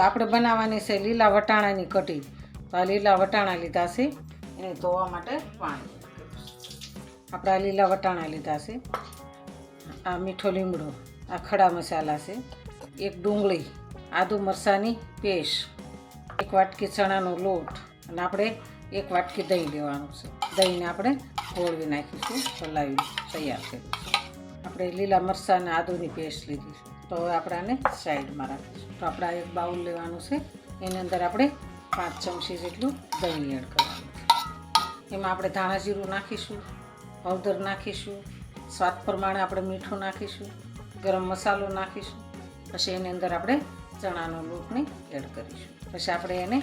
ચાલો આપણે બનાવવાની છે લીલા વટાણાની કઢી. તો આ લીલા વટાણા લીધા છે. એને ધોવા માટે પાણી. આપણે લીલા વટાણા લીધા છે. આ મીઠો લીમડો, આ ખડા મસાલા છે. એક ડુંગળી, આદુ મરસાની પેસ્ટ, એક વાટકી ચણાનો લોટ અને આપણે એક વાટકી દહીં લેવાનું છે. દહીંને આપણે ગોળવી નાખીશું ચલાવી તૈયાર કરીશું. આપણે લીલા મરચાં અને આદુની પેસ્ટ લીધી તો હવે આપણે આને સાઈડમાં રાખીશું. તો આપણે એક બાઉલ લેવાનું છે. એની અંદર આપણે પાંચ ચમચી જેટલું દહીં એડ કરવાનું એમાં આપણે ધાણા જીરું નાખીશું, હળદર નાખીશું, સ્વાદ પ્રમાણે આપણે મીઠું નાખીશું, ગરમ મસાલો નાખીશું, પછી એની અંદર આપણે ચણાનો લોટને એડ કરીશું. પછી આપણે એને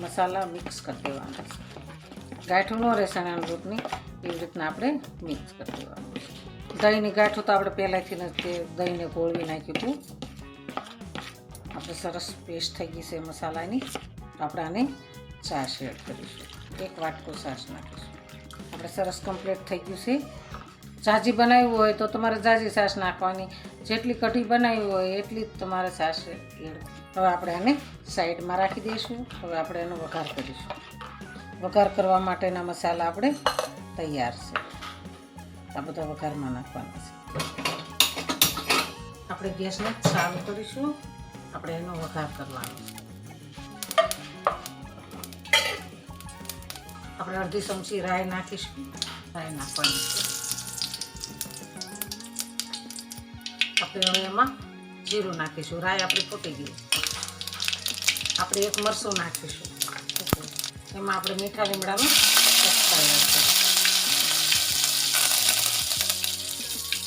મસાલા મિક્સ કરી દેવાના છે. ગાંઠું ન રહે ચણાના લોટની, એવી રીતના આપણે મિક્સ કરી દેવાનું દહીંની ગાંઠું તો આપણે પહેલાંથી જ તે દહીંને ગોળવી નાખ્યું હતું. આપણે સરસ પેસ્ટ થઈ ગઈ છે મસાલાની. આપણે આને છાશ એડ કરીશું. એક વાટકો છાશ નાખીશું. આપણે સરસ કમ્પ્લીટ થઈ ગયું છે. જાજી બનાવ્યું હોય તો તમારે જાજી છાશ નાખવાની. જેટલી કઢી બનાવી હોય એટલી જ તમારે છાશ એડ હવે આપણે આને સાઈડમાં રાખી દઈશું. હવે આપણે એનો વઘાર કરીશું. વઘાર કરવા માટેના મસાલા આપણે તૈયાર છે. આ બધા વઘારમાં નાખવાના છે. આપણે ગેસને ચાલુ કરીશું. આપણે એનો વઘાર કરવાનો આપણે અડધી ચમચી રાય નાખીશું. રાય નાખવાની આપણે હવે એમાં જીરું નાખીશું. રાય આપણી ફૂટી ગઈ આપણે એક મરચું નાખીશું. એમાં આપણે મીઠા લીમડાનું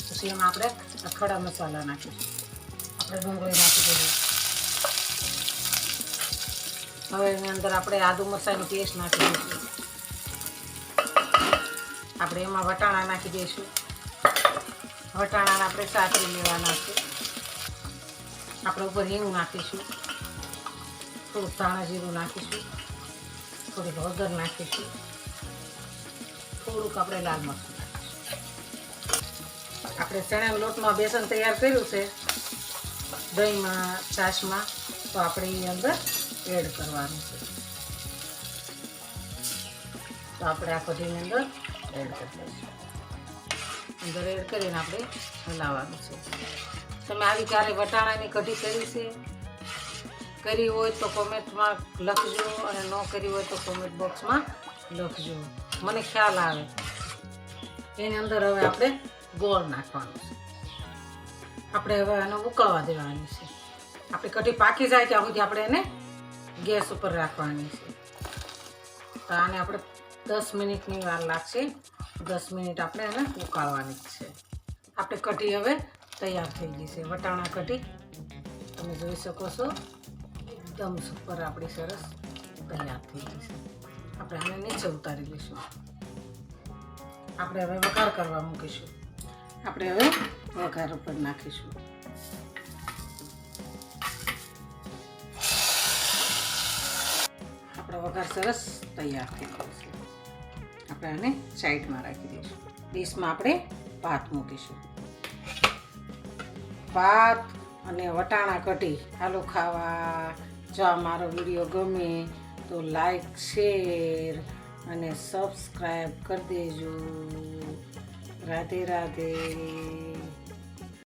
પછી એમાં આપણે ખડા મસાલા નાખીશું. આપણે ડુંગળી નાખી દઈએ હવે એની અંદર આપણે આદુ મરચાંની પેસ્ટ નાખી દઈશું. આપણે એમાં વટાણા નાખી દઈશું. વટાણાને આપણે સાતરી લેવાના છે. આપણે ઉપર હિંગ નાખીશું. થોડુંક ધાણા જીરું નાખીશું. થોડીક હળદર નાખીશું. થોડુંક આપણે લાલ મરચું આપણે ચણાના લોટમાં બેસન તૈયાર કર્યું છે. દહીંમાં, છાશમાં. તો આપણે એ અંદર એડ કરવાનું છે. તો આપણે આ કઢીની અંદર એડ કરી દઈશું અંદર એડ કરીને આપણે હલાવવાનું છે. તમે આવી ક્યારે વટાણાની કઢી કરી છે? કરી હોય તો કોમેન્ટમાં લખજો અને ન કરી હોય તો કોમેન્ટ બોક્સમાં લખજો. મને ખ્યાલ આવે. એની અંદર હવે આપણે ગોળ નાખવાનું છે. આપણે હવે આને ઉકળવા દેવાનું છે. આપણી કઢી પાકી જાય ત્યાં સુધી આપણે એને ગેસ ઉપર રાખવાની છે. તો આને આપણે દસ મિનિટની વાર લાગશે. દસ મિનિટ આપણે એને ઉકાળવાની છે. આપણે કઢી હવે તૈયાર થઈ ગઈ છે. વટાણા કઢી. તમે જોઈ શકો છો, એકદમ સુપર આપણી સરસ તૈયાર થઈ ગઈ છે. આપણે આને નીચે ઉતારી લઈશું. આપણે હવે વઘાર કરવા મૂકીશું. આપણે હવે વઘાર ઉપર નાખીશું. વઘાર સરસ તૈયાર થઈ ગયો છે. આપણે આને સાઈડમાં રાખી દઈશું. ડીશમાં આપણે ભાત મૂકીશું. ભાત અને વટાણા કઢી હાલો ખાવા. જો આ મારો વીડિયો ગમે તો લાઈક, શેર અને સબસ્ક્રાઈબ કરી દેજો. રાધે રાધે.